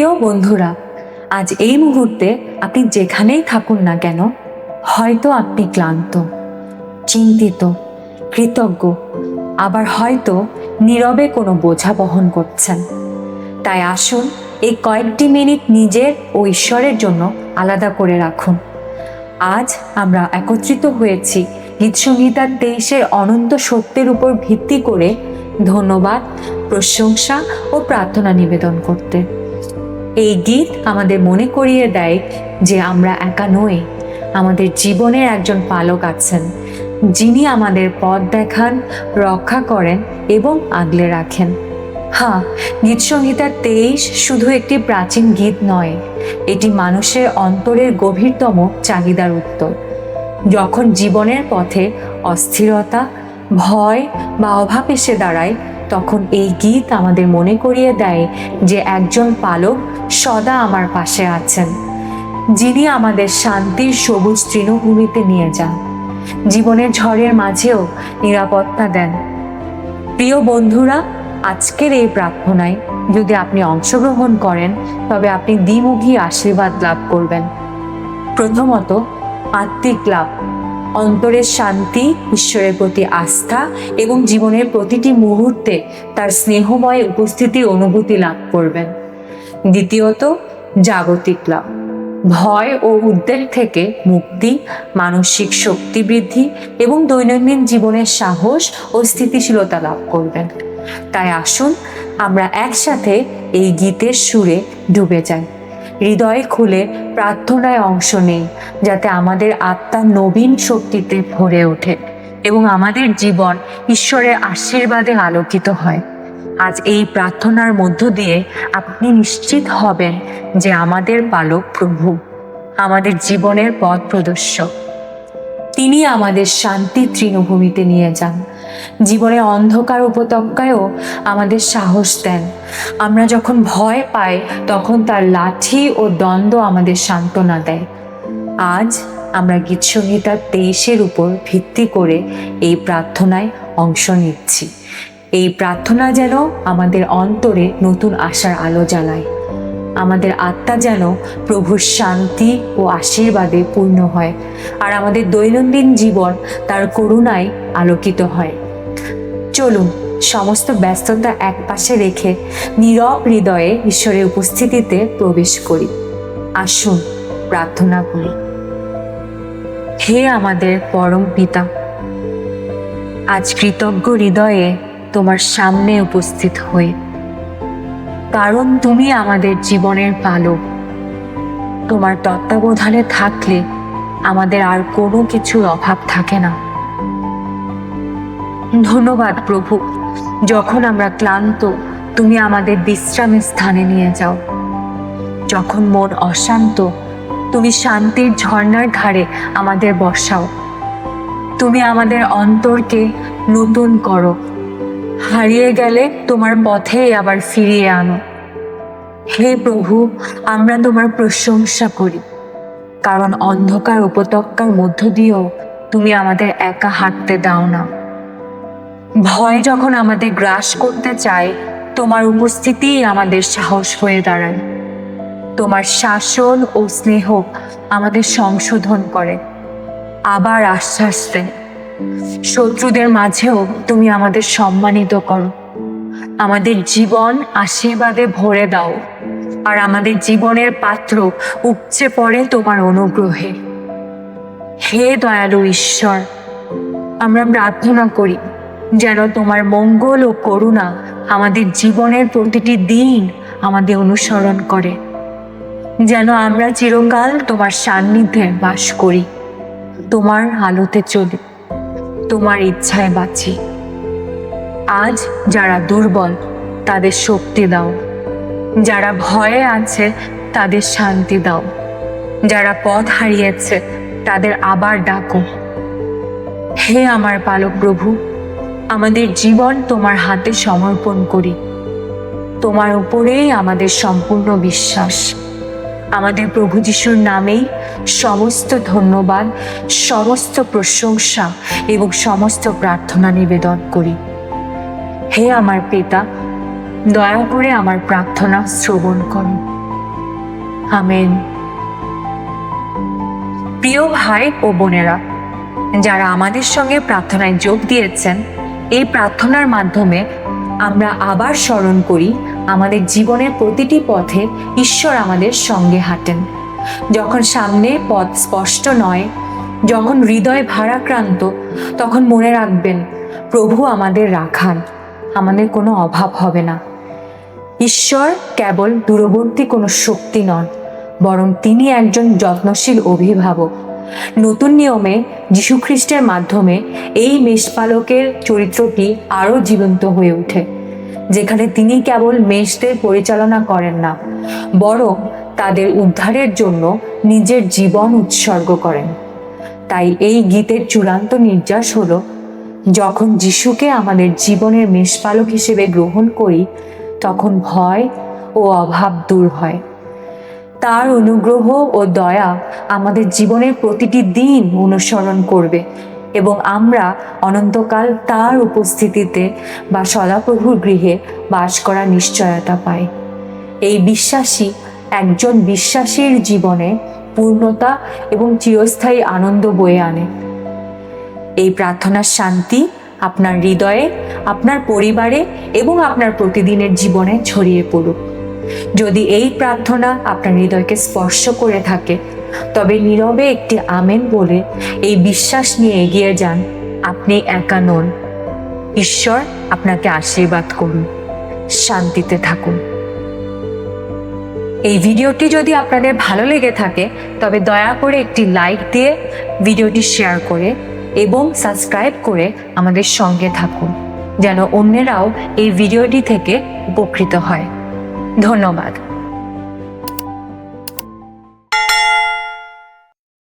প্রিয় বন্ধুরা, আজ এই মুহূর্তে আপনি যেখানেই থাকুন না কেন, হয়তো আপনি ক্লান্ত, চিন্তিত, কৃতজ্ঞ, আবার হয়তো নীরবে কোনো বোঝা বহন করছেন। তাই আসুন এই কয়েকটি মিনিট নিজের ও ঈশ্বরের জন্য আলাদা করে রাখুন। আজ আমরা একত্রিত হয়েছি গীতসংহিতার তেইশের অনন্ত সত্যের উপর ভিত্তি করে ধন্যবাদ, প্রশংসা ও প্রার্থনা নিবেদন করতে। এই গীত আমাদের মনে করিয়ে দেয় যে আমরা একা নই। আমাদের জীবনের একজন পালক আছেন, যিনি আমাদের পথ দেখান, রক্ষা করেন এবং আগলে রাখেন। হ্যাঁ গীতসংহিতার তেইশ শুধু একটি প্রাচীন গীত নয়, এটি মানুষের অন্তরের গভীরতম চাহিদার উত্তর। যখন জীবনের পথে অস্থিরতা, ভয় বা অভাব এসে দাঁড়ায় তখন এই গীত আমাদের মনে করিয়ে দেয় যে একজন পালক সদা আমার পাশে আছেন। যিনি আমাদের শান্তির সবুজ তৃণভূমিতে নিয়ে যান। জীবনের ঝড়ের মাঝেও নিরাপত্তা দেন। প্রিয় বন্ধুরা, আজকের এই প্রার্থনায় যদি আপনি অংশগ্রহণ করেন, তবে আপনি দ্বিমুখী আশীর্বাদ লাভ করবেন। প্রথমত, আত্মিক লাভ। অন্তরের শান্তি, ঈশ্বরের প্রতি আস্থা এবং জীবনের প্রতিটি মুহূর্তে তার স্নেহময় উপস্থিতির অনুভূতি লাভ করবেন। দ্বিতীয়ত, জাগতিক লাভ। ভয় ও উদ্বেগ থেকে মুক্তি, মানসিক শক্তি বৃদ্ধি এবং দৈনন্দিন জীবনের সাহস ও স্থিতিশীলতা লাভ করবেন। তাই আসুন, আমরা একসাথে এই গীতের সুরে ডুবে যাই। হৃদয় খুলে প্রার্থনায় অংশ নেই, যাতে আমাদের আত্মা নবীন শক্তিতে ভরে ওঠে এবং আমাদের জীবন ঈশ্বরের আশীর্বাদে আলোকিত হয়। আজ এই প্রার্থনার মধ্য দিয়ে আপনি নিশ্চিত হবেন যে আমাদের পালক প্রভু, আমাদের জীবনের পথ প্রদর্শক। তিনি আমাদের শান্তি তৃণভূমিতে নিয়ে যান। জীবনে অন্ধকার উপত্যকায়ও আমাদের সাহস দেন। আমরা যখন ভয় পাই, তখন তার লাঠি ও দ্বন্দ্ব আমাদের সান্ত্বনা দেয়। আজ আমরা গীতসংহিতার তেইশের উপর ভিত্তি করে এই প্রার্থনায় অংশ নিচ্ছি। এই প্রার্থনা যেন আমাদের অন্তরে নতুন আশার আলো জ্বালায়। আমাদের আত্মা যেন প্রভুর শান্তি ও আশীর্বাদে পূর্ণ হয় আর আমাদের দৈনন্দিন জীবন তার করুণায় আলোকিত হয়। চলুন, সমস্ত ব্যস্ততা এক পাশে রেখে নীরব হৃদয়ে ঈশ্বরের উপস্থিতিতে প্রবেশ করি। আসুন, প্রার্থনা করি। হে আমাদের পরম পিতা, আজ কৃতজ্ঞ হৃদয়ে তোমার সামনে উপস্থিত হয়ে কারণ তুমি আমাদের জীবনের পালক। তোমার তত্ত্বাবধানে থাকলে আমাদের আর কোনো কিছুর অভাব থাকে না। ধন্যবাদ প্রভু, যখন আমরা ক্লান্ত, তুমি আমাদের বিশ্রামের স্থানে নিয়ে যাও। যখন মন অশান্ত, তুমি শান্তির ঝর্ণার ধারে আমাদের বসাও। তুমি আমাদের অন্তরকে নতুন করো। হারিয়ে গেলে তোমার পথে আবার ফিরিয়ে আনো। হে প্রভু, আমরা তোমার প্রশংসা করি, কারণ অন্ধকার উপত্যকার মধ্য দিয়েও তুমি আমাদের একা হাঁটতে দাও না। ভয় যখন আমাদের গ্রাস করতে চায়, তোমার উপস্থিতিই আমাদের সাহস হয়ে দাঁড়ায়। তোমার শাসন ও স্নেহ আমাদের সংশোধন করে, আবার আশ্বাস দেয়। শত্রুদের মাঝেও তুমি আমাদের সম্মানিত করো। আমাদের জীবন আশীর্বাদে ভরে দাও। আর আমাদের জীবনের পাত্র উপচে পড়ে তোমার অনুগ্রহে। হে দয়ালু ঈশ্বর, আমরা প্রার্থনা করি যেন তোমার মঙ্গল ও করুণা আমাদের জীবনের প্রতিটি দিন আমাদের অনুসরণ করে। যেন আমরা চিরকাল তোমার সান্নিধ্যে বাস করি, তোমার আলোতে চলি। তোমার ইচ্ছায় বাঁচি। আজ যারা দুর্বল, তাদের শক্তি দাও। যারা ভয়ে আছে, তাদের শান্তি দাও। যারা পথ হারিয়েছে, তাদের আবার ডাকো। হে আমার পালক প্রভু, আমাদের জীবন তোমার হাতে সমর্পণ করি। তোমার উপরেই আমাদের সম্পূর্ণ বিশ্বাস। আমাদের প্রভু যিশুর নামেই সমস্ত ধন্যবাদ, সমস্ত প্রশংসা এবং সমস্ত প্রার্থনা নিবেদন করি। হে আমার পিতা, দয়া করে আমার প্রার্থনা শ্রবণ করুন আমেন। প্রিয় ভাই ও বোনেরা, যারা আমাদের সঙ্গে প্রার্থনায় যোগ দিয়েছেন, এই প্রার্থনার মাধ্যমে আমরা আবার স্মরণ করি, আমাদের জীবনের প্রতিটি পথে ঈশ্বর আমাদের সঙ্গে হাঁটেন। যখন সামনে পথ স্পষ্ট নয়, যখন হৃদয় ভারাক্রান্ত, তখন মনে রাখবেন, প্রভু আমাদের রাখান আমাদের কোনো অভাব হবে না। ঈশ্বর কেবল দূরবর্তী কোনো শক্তি নন, বরং তিনি একজন যত্নশীল অভিভাবক। নতুন নিয়মে যীশুখ্রিস্টের মাধ্যমে এই মেষপালকের চরিত্রটি আরও জীবন্ত হয়ে ওঠে, যেখানে তিনি কেবল মেষদের পরিচালনা করেন না, বরং তাদের উদ্ধারের জন্য নিজের জীবন উৎসর্গ করেন। তাই এই গীতের চূড়ান্ত নির্যাস হলো, যখন যিশুকে আমাদের জীবনের মেষপালক হিসেবে গ্রহণ করি, তখন ভয় ও অভাব দূর হয়। তার অনুগ্রহ ও দয়া আমাদের জীবনের প্রতিটি দিন অনুসরণ করবে এবং আমরা অনন্তকাল তার উপস্থিতিতে বা সদাপ্রভুর গৃহে বাস করার নিশ্চয়তা পাই। এই বিশ্বাসী একজন বিশ্বাসীর জীবনে পূর্ণতা এবং চিরস্থায়ী আনন্দ বয়ে আনে। এই প্রার্থনার শান্তি আপনার হৃদয়ে, আপনার পরিবারে এবং আপনার প্রতিদিনের জীবনে ছড়িয়ে পড়ুক। যদি এই প্রার্থনা আপনার হৃদয়কে স্পর্শ করে থাকে, তবে নীরবে একটি আমেন বলে এই বিশ্বাস নিয়ে এগিয়ে যান, আপনি একা নন। ঈশ্বর আপনাকে আশীর্বাদ করুন। শান্তিতে থাকুন। এই ভিডিওটি যদি আপনাদের ভালো লেগে থাকে, তবে দয়া করে একটি লাইক দিয়ে ভিডিওটি শেয়ার করে এবং সাবস্ক্রাইব করে আমাদের সঙ্গে থাকুন, যেন অন্যেরাও এই ভিডিওটি থেকে উপকৃত হয়। ধন্যবাদ।